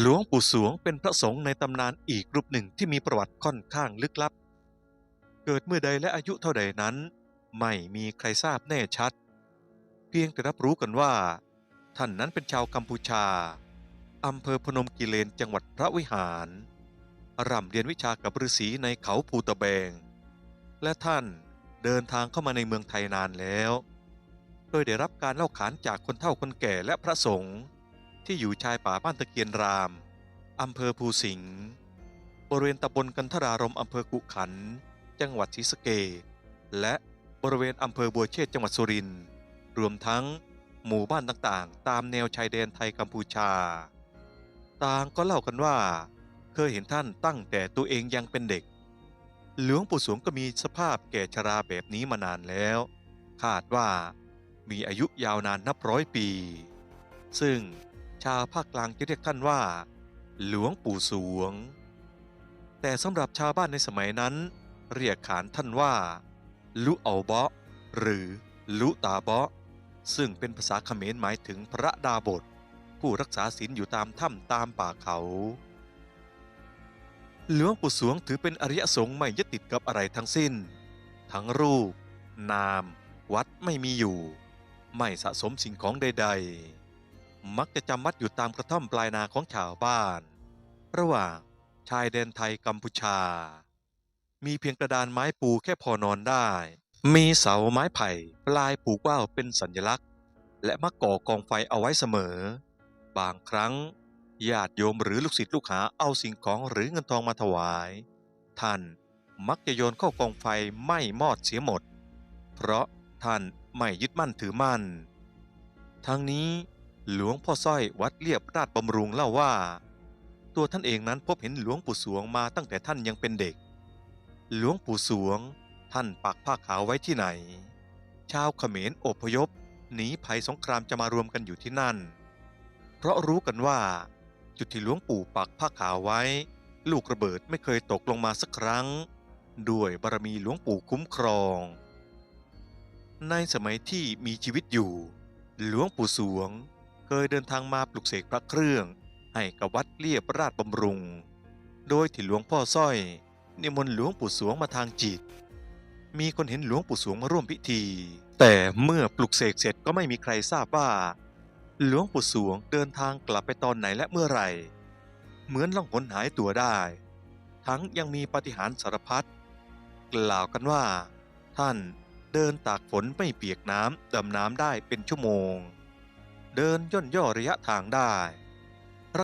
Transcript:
หลวงปู่สวงเป็นพระสงฆ์ในตำนานอีกรูปหนึ่งที่มีประวัติค่อนข้างลึกลับ เกิดเมื่อใดและอายุเท่าใดนั้น ไม่มีใครทราบแน่ชัด เพียงแต่รับรู้กันว่า ท่านนั้นเป็นชาวกัมพูชาอำเภอพนมกิเลนจังหวัดพระวิหารร่ำเรียนวิชากับฤาษีในเขาภูตะแบง และท่านเดินทางเข้ามาในเมืองไทยนานแล้ว โดยได้รับการเล่าขานจากคนเฒ่าคนแก่และพระสงฆ์ ที่อยู่ชายป่าบ้านตะเกียนรามอำเภอภูสิงห์บริเวณตำบลกันทรารมอำเภอกุขัน จังหวัดศรีสะเกษและบริเวณอำเภอบัวเชษจังหวัดสุรินทร์รวมทั้งหมู่บ้านต่างๆ ตามแนวชายแดนไทยกัมพูชา ต่างก็เล่ากันว่า เคยเห็นท่านตั้งแต่ตัวเองยังเป็นเด็ก หลวงปู่สวงก็มีสภาพแก่ชราแบบนี้มานานแล้ว คาดว่ามีอายุยาวนานนับร้อยปี ซึ่ง ชาวภาคกลางจะเรียกท่านว่า หลวงปู่สวง แต่สำหรับชาวบ้านในสมัยนั้น เรียกขานท่านว่า ลุเอาเบาะหรือลุตาเบาะซึ่งเป็นภาษาเขมรหมายถึงพระดาบท ผู้รักษาศีลอยู่ตามถ้ำตามป่าเขา หลวงปู่สวงถือเป็นอริยสงฆ์ไม่ยึดติดกับอะไรทั้งสิ้น ทั้งรูป นาม วัดไม่มีอยู่ ไม่สะสมสิ่งของใด ๆ มักจะจำวัดอยู่ตามกระท่อมปลายนาของชาวบ้าน ระหว่างชายแดนไทยกัมพูชา มีเพียงกระดานไม้ปูแค่พอนอนได้ มีเสาไม้ไผ่ปลายผูกว่าวเป็นสัญลักษณ์ และมักก่อกองไฟเอาไว้เสมอ บางครั้งญาติโยมหรือลูกศิษย์ลูกหาเอาสิ่งของหรือเงินทองมาถวาย ท่านมักจะโยนเข้ากองไฟไม้มอดเสียหมด เพราะท่านไม่ยึดมั่นถือมั่น ทั้งนี้ หลวงพ่อสร้อยวัดเรียบราชบำรุงเล่าว่า ตัวท่านเองนั้นพบเห็นหลวงปู่สวงมาตั้งแต่ท่านยังเป็นเด็ก หลวงปู่สวง ท่านปักผ้าขาวไว้ที่ไหน ชาวเขมรอพยพหนีภัยสงครามจะมารวมกันอยู่ที่นั่น เพราะรู้กันว่า จุดที่หลวงปู่ปักผ้าขาวไว้ ลูกระเบิดไม่เคยตกลงมาสักครั้ง ด้วยบารมีหลวงปู่คุ้มครอง ในสมัยที่มีชีวิตอยู่ หลวงปู่สวง เคยเดินทางมาปลุกเสกพระเครื่อง ให้กับวัดเรียบราชบำรุง โดยที่หลวงพ่อสร้อย นิมนต์หลวงปู่สวงมาทางจิต มีคนเห็นหลวงปู่สวงมาร่วมพิธี แต่เมื่อปลุกเสกเสร็จก็ไม่มีใครทราบว่า หลวงปู่สวงเดินทางกลับไปตอนไหนและเมื่อไหร่ เหมือนล่องหนหายตัวได้ ทั้งยังมีปฏิหารสารพัดกล่าวกันว่า ท่านเดินตากฝนไม่เปียกน้ำดำน้ำได้เป็นชั่วโมง เดินย่นย่อระยะทางได้